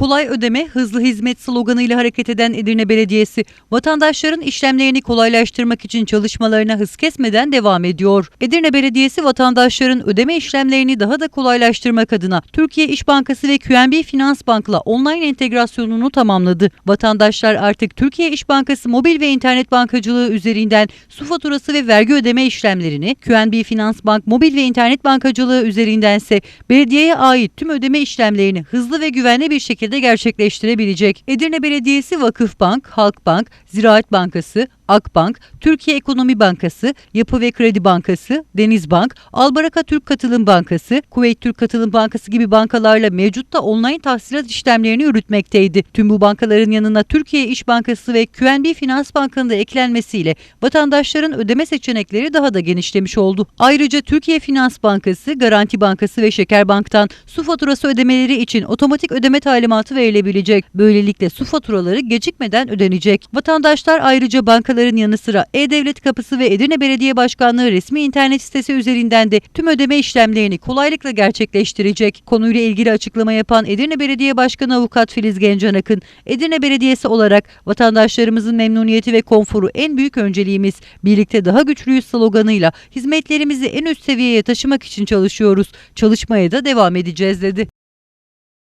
Kolay ödeme, hızlı hizmet sloganıyla hareket eden Edirne Belediyesi, vatandaşların işlemlerini kolaylaştırmak için çalışmalarına hız kesmeden devam ediyor. Edirne Belediyesi vatandaşların ödeme işlemlerini daha da kolaylaştırmak adına Türkiye İş Bankası ve QNB Finans Bank'la online entegrasyonunu tamamladı. Vatandaşlar artık Türkiye İş Bankası mobil ve internet bankacılığı üzerinden su faturası ve vergi ödeme işlemlerini, QNB Finans Bank mobil ve internet bankacılığı üzerindense belediyeye ait tüm ödeme işlemlerini hızlı ve güvenli bir şekilde gerçekleştirebilecek. Edirne Belediyesi Vakıfbank, Halkbank, Ziraat Bankası, Akbank, Türkiye Ekonomi Bankası, Yapı ve Kredi Bankası, Denizbank, Albaraka Türk Katılım Bankası, Kuveyt Türk Katılım Bankası gibi bankalarla mevcutta online tahsilat işlemlerini yürütmekteydi. Tüm bu bankaların yanına Türkiye İş Bankası ve QNB Finans Bankı'nın da eklenmesiyle vatandaşların ödeme seçenekleri daha da genişlemiş oldu. Ayrıca Türkiye Finans Bankası, Garanti Bankası ve Şekerbank'tan su faturası ödemeleri için otomatik ödeme talimatı verilebilecek. Böylelikle su faturaları gecikmeden ödenecek. Vatandaşlar ayrıca bankaların yanı sıra E-Devlet Kapısı ve Edirne Belediye Başkanlığı resmi internet sitesi üzerinden de tüm ödeme işlemlerini kolaylıkla gerçekleştirecek. Konuyla ilgili açıklama yapan Edirne Belediye Başkanı Avukat Filiz Gencan Akın, Edirne Belediyesi olarak vatandaşlarımızın memnuniyeti ve konforu en büyük önceliğimiz. Birlikte daha güçlüyüz sloganıyla hizmetlerimizi en üst seviyeye taşımak için çalışıyoruz. Çalışmaya da devam edeceğiz dedi.